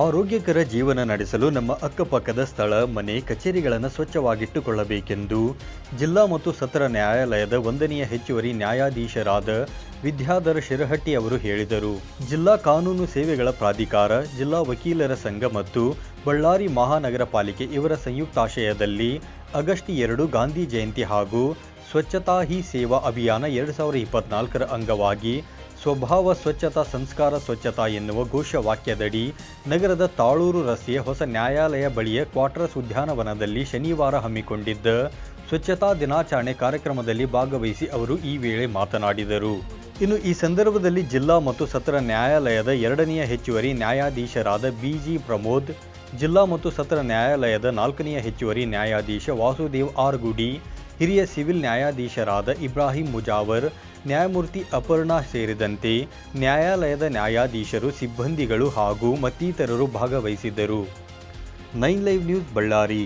ಆರೋಗ್ಯಕರ ಜೀವನ ನಡೆಸಲು ನಮ್ಮ ಅಕ್ಕಪಕ್ಕದ ಸ್ಥಳ, ಮನೆ, ಕಚೇರಿಗಳನ್ನು ಸ್ವಚ್ಛವಾಗಿಟ್ಟುಕೊಳ್ಳಬೇಕೆಂದು ಜಿಲ್ಲಾ ಮತ್ತು ಸತ್ರ ನ್ಯಾಯಾಲಯದ ಒಂದನೆಯ ಹೆಚ್ಚುವರಿ ನ್ಯಾಯಾಧೀಶರಾದ ವಿದ್ಯಾಧರ ಶಿರಹಟ್ಟಿ ಅವರು ಹೇಳಿದರು. ಜಿಲ್ಲಾ ಕಾನೂನು ಸೇವೆಗಳ ಪ್ರಾಧಿಕಾರ, ಜಿಲ್ಲಾ ವಕೀಲರ ಸಂಘ ಮತ್ತು ಬಳ್ಳಾರಿ ಮಹಾನಗರ ಪಾಲಿಕೆ ಇವರ ಸಂಯುಕ್ತಾಶಯದಲ್ಲಿ ಆಗಸ್ಟ್ ಎರಡು ಗಾಂಧಿ ಜಯಂತಿ ಹಾಗೂ ಸ್ವಚ್ಛತಾ ಹಿ ಸೇವಾ ಅಭಿಯಾನ ಎರಡು ಸಾವಿರದ ಇಪ್ಪತ್ನಾಲ್ಕರ ಅಂಗವಾಗಿ ಸ್ವಭಾವ ಸ್ವಚ್ಛತಾ, ಸಂಸ್ಕಾರ ಸ್ವಚ್ಛತಾ ಎನ್ನುವ ಘೋಷವಾಕ್ಯದಡಿ ನಗರದ ತಾಳೂರು ರಸ್ತೆಯ ಹೊಸ ನ್ಯಾಯಾಲಯ ಬಳಿಯ ಕ್ವಾರ್ಟರ್ಸ್ ಉದ್ಯಾನವನದಲ್ಲಿ ಶನಿವಾರ ಹಮ್ಮಿಕೊಂಡಿದ್ದ ಸ್ವಚ್ಛತಾ ದಿನಾಚರಣೆ ಕಾರ್ಯಕ್ರಮದಲ್ಲಿ ಭಾಗವಹಿಸಿ ಅವರು ಈ ವೇಳೆ ಮಾತನಾಡಿದರು. ಇನ್ನು ಈ ಸಂದರ್ಭದಲ್ಲಿ ಜಿಲ್ಲಾ ಮತ್ತು ಸತ್ರ ನ್ಯಾಯಾಲಯದ ಎರಡನೆಯ ಹೆಚ್ಚುವರಿ ನ್ಯಾಯಾಧೀಶರಾದ ಬಿಜಿ ಪ್ರಮೋದ್, ಜಿಲ್ಲಾ ಮತ್ತು ಸತ್ರ ನ್ಯಾಯಾಲಯದ ನಾಲ್ಕನೆಯ ಹೆಚ್ಚುವರಿ ನ್ಯಾಯಾಧೀಶ ವಾಸುದೇವ್ ಆರ್ ಗುಡಿ ಹಿರಿಯ ಸಿವಿಲ್ ನ್ಯಾಯಾಧೀಶರಾದ ಇಬ್ರಾಹಿಂ ಮುಜಾವರ್, ನ್ಯಾಯಮೂರ್ತಿ ಅಪರ್ಣಾ ಸೇರಿದಂತೆ ನ್ಯಾಯಾಲಯದ ನ್ಯಾಯಾಧೀಶರು, ಸಿಬ್ಬಂದಿಗಳು ಹಾಗೂ ಮತ್ತಿತರರು ಭಾಗವಹಿಸಿದ್ದರು. Nine live news Ballari.